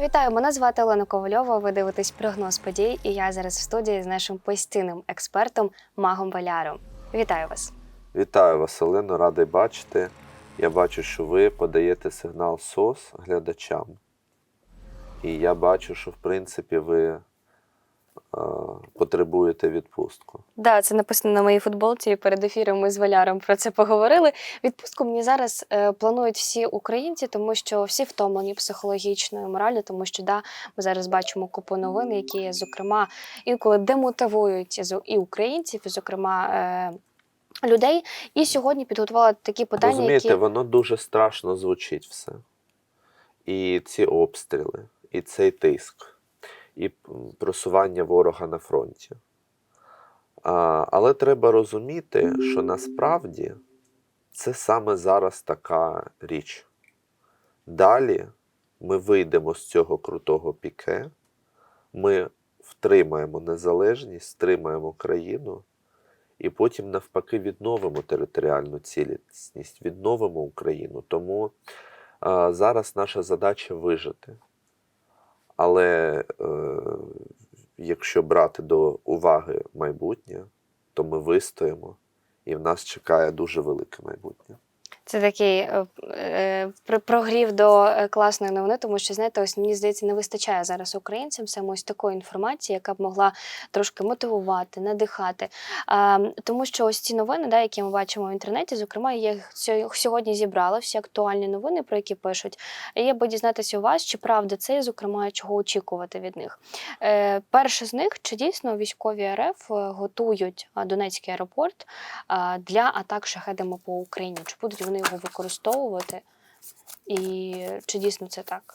Вітаю, мене звати Олена Ковальова. Ви дивитесь прогноз подій, і я зараз в студії з нашим постійним експертом Магом Валяром. Вітаю вас. Вітаю вас, Олено, радий бачити. Я бачу, що ви подаєте сигнал СОС глядачам. І я бачу, що в принципі ви потребуєте відпустку. Да, це написано на моїй футболці. Перед ефіром ми з Валяром про це поговорили. Відпустку мені зараз е, планують всі українці, тому що всі втомлені психологічно і морально, тому що да, ми зараз бачимо купу новин, які, зокрема, інколи демотивують і українців, і, зокрема. Е, Людей і сьогодні підготувала такі питання, Розумієте, які воно дуже страшно звучить все. І ці обстріли, і цей тиск, і просування ворога на фронті. А, але треба розуміти, що насправді це саме зараз така річ. Далі ми вийдемо з цього крутого піке, ми втримаємо незалежність, стримаємо країну, і потім, навпаки, відновимо територіальну цілісність, відновимо Україну. Тому а, зараз наша задача вижити. Але е, якщо брати до уваги майбутнє, то ми вистоїмо, і в нас чекає дуже велике майбутнє. Це такий е, е, прогрів до е, класної новини, тому що знаєте, ось мені здається, не вистачає зараз українцям саме ось такої інформації, яка б могла трошки мотивувати, надихати. А, тому що ось ці новини, да, які ми бачимо в інтернеті, зокрема, я їх сьогодні зібрала всі актуальні новини, про які пишуть. І я би дізнатися у вас, чи правда це, і, зокрема, чого очікувати від них. Е, перше з них, чи дійсно військові РФ е, готують Донецький аеропорт для атак шахедами по Україні. Чи будуть вони його використовувати? І чи дійсно це так?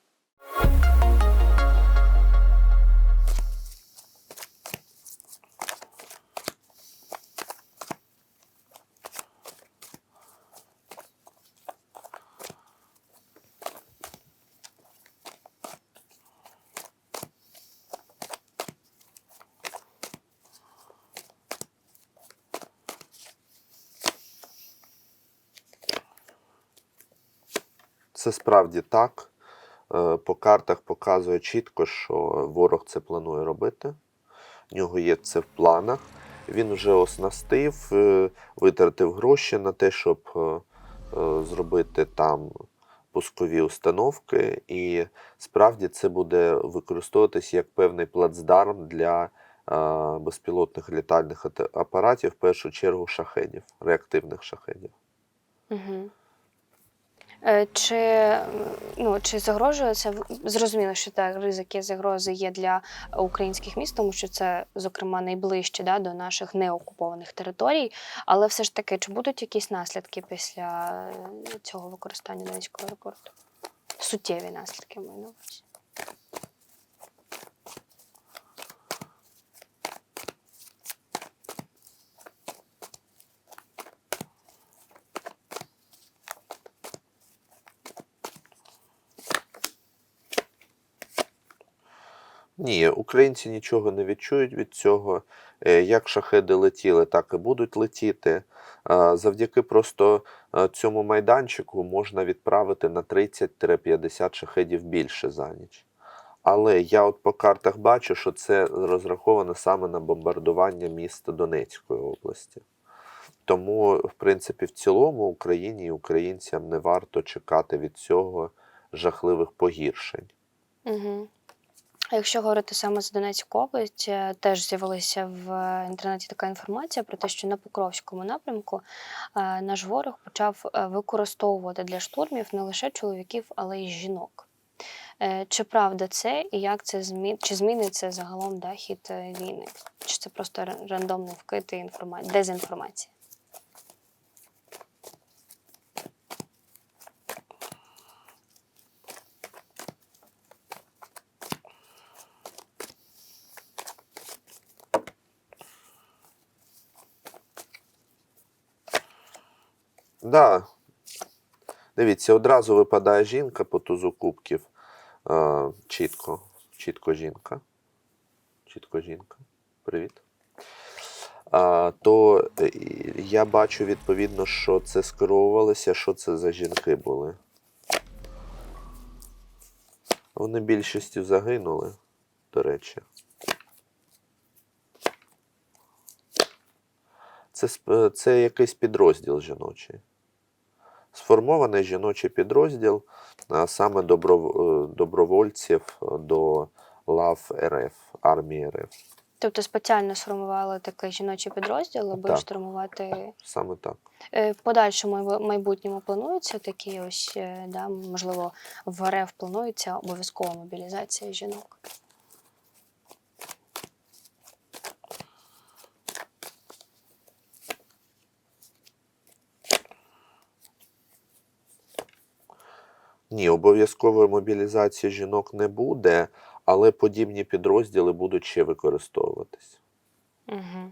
Це справді так. Е, По картах показує чітко, що ворог це планує робити. В нього є це в планах. Він вже оснастив, е, витратив гроші на те, щоб е, зробити там пускові установки. І справді це буде використовуватись як певний плацдарм для безпілотних літальних апаратів, в першу чергу шахедів, реактивних шахедів. Угу. Е, Чи, ну, чи загрожує це? Зрозуміло, що так, ризики загрози є для українських міст, тому що це, зокрема, найближче да, до наших неокупованих територій. Але все ж таки, чи будуть якісь наслідки після е, цього використання Донецького аеропорту? Суттєві наслідки маю на увазі. Ні, українці нічого не відчують від цього. Е, Як шахеди летіли, так і будуть летіти. Завдяки просто цьому майданчику можна відправити на 30-50 шахедів більше за ніч. Але я от по картах бачу, що це розраховано саме на бомбардування міста Донецької області. Тому, в принципі, в цілому Україні і українцям не варто чекати від цього жахливих погіршень. Угу. А якщо говорити саме за Донецьку область, е, теж з'явилася в інтернеті така інформація про те, що на Покровському напрямку е, наш ворог почав е, використовувати для штурмів не лише чоловіків, але й жінок. Чи правда це і як це змі... чи зміниться загалом да, хід війни? Чи це просто ра- рандомний вкид і інформація, дезінформація? Да. Дивіться, одразу випадає жінка по тузу кубків. Чітко. Чітко жінка. Чітко жінка. Привіт. То е, я бачу відповідно, що це скеровувалося, що це за жінки були. Вони більшістю загинули, до речі. Це, це якийсь підрозділ жіночий. Сформований жіночий підрозділ, саме добро, е, добровольців до лав РФ, армії РФ. Тобто спеціально сформували такий жіночий підрозділ, аби Так. штурмувати Саме так. Е, В подальшому в майбутньому планується такі ось, е, да, можливо, в РФ планується обов'язкова мобілізація жінок. Ні, обов'язкової мобілізації жінок не буде, але подібні підрозділи будуть ще використовуватись. Угу.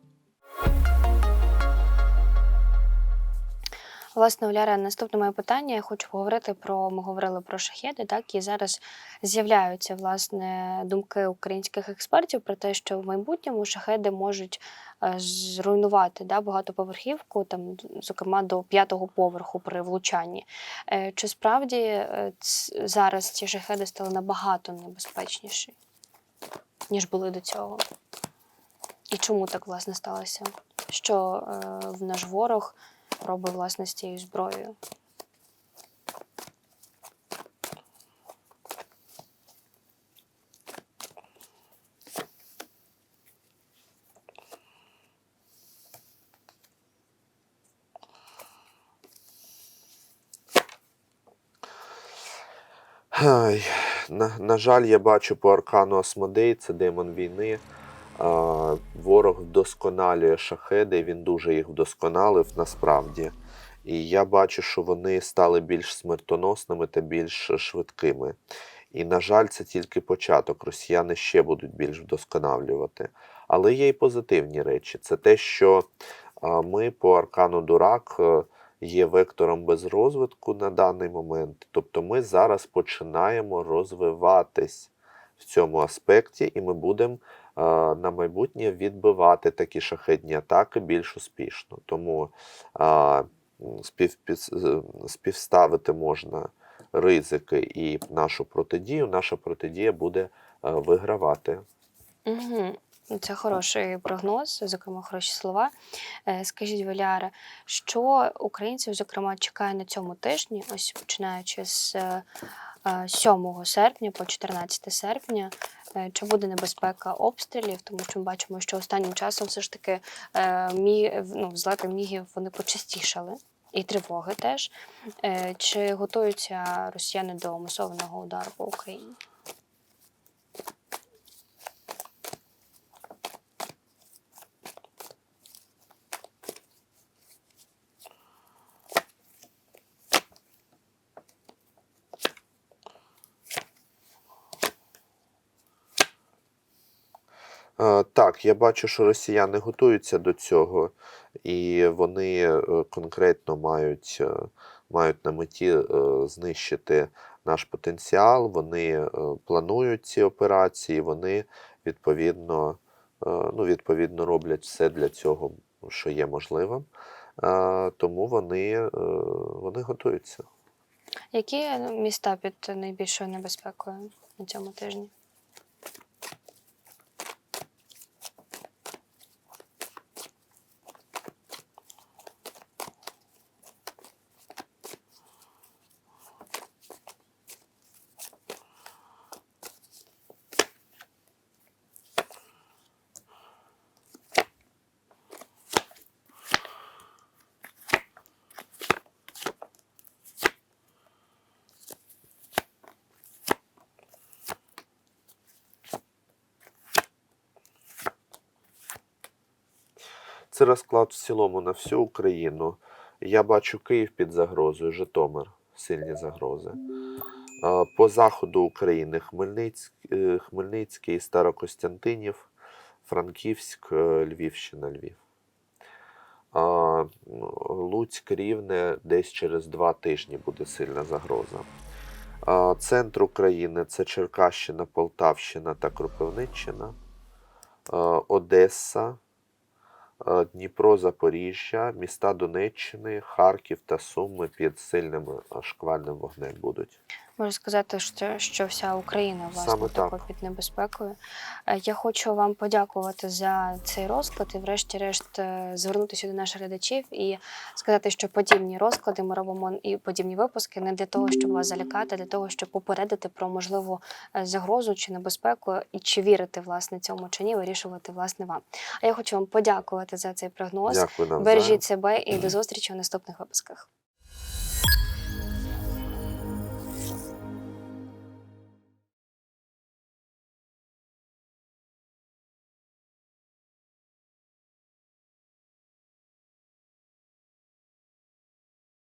Власне, Оляра, наступне моє питання. Я хочу поговорити про. Ми говорили про шахеди, так і зараз з'являються власне думки українських експертів про те, що в майбутньому шахеди можуть е, зруйнувати да, багатоповерхівку, там, зокрема до п'ятого поверху при влучанні. Е, Чи справді е, зараз ці шахеди стали набагато небезпечніші, ніж були до цього? І чому так власне сталося? Що е, в наш ворог робить власне з цією зброєю? Ай, на, на жаль, я бачу по аркану Асмодей, це демон війни. А, ворог вдосконалює шахеди, він дуже їх вдосконалив насправді. І я бачу, що вони стали більш смертоносними та більш швидкими. І, на жаль, це тільки початок. Росіяни ще будуть більш вдосконалювати. Але є й позитивні речі. Це те, що ми по аркану Дурак е, є вектором без розвитку на даний момент. Тобто ми зараз починаємо розвиватись в цьому аспекті, і ми будемо на майбутнє відбивати такі шахетні атаки більш успішно. Тому е, співставити можна ризики і нашу протидію. Наша протидія буде е, вигравати. Угу. Це хороший прогноз, зокрема, хороші слова. Е, Скажіть, Валяра, що українців, зокрема, чекає на цьому тижні, ось починаючи з е, е, 7 серпня по 14 серпня, чи буде небезпека обстрілів, тому що ми бачимо, що останнім часом все ж таки е, мі, ну, взлети мігів вони почастішали. І тривоги теж. Е, Чи готуються росіяни до масованого удару по Україні? Е, Так, я бачу, що росіяни готуються до цього, і вони е, конкретно мають, е, мають на меті е, знищити наш потенціал. Вони планують ці операції, вони відповідно, ну, відповідно роблять все для цього, що є можливим. Тому вони, вони готуються. Які ну, міста під найбільшою небезпекою на цьому тижні? Це розклад в цілому на всю Україну. Я бачу Київ під загрозою, Житомир сильні загрози. По заходу України Хмельницьк, е, Хмельницький, Старокостянтинів, Франківськ, е, Львівщина, Львів. А, Луцьк, Рівне десь через два тижні буде сильна загроза. Центр України це Черкащина, Полтавщина та Кропивниччина. Одеса, Дніпро, Запоріжжя, міста Донеччини, Харків та Суми під сильним шквальним вогнем будуть. Можу сказати, що, що вся Україна власне так. під небезпекою. Е, Я хочу вам подякувати за цей розклад і, врешті-решт, е, звернутися до наших глядачів і сказати, що подібні розклади ми робимо і подібні випуски не для того, щоб вас залякати, а для того, щоб попередити про можливу е, загрозу чи небезпеку, і чи вірити власне цьому чи ні, вирішувати власне вам. А я хочу вам подякувати за цей прогноз. Дякую. Бережіть себе і до зустрічі у наступних випусках.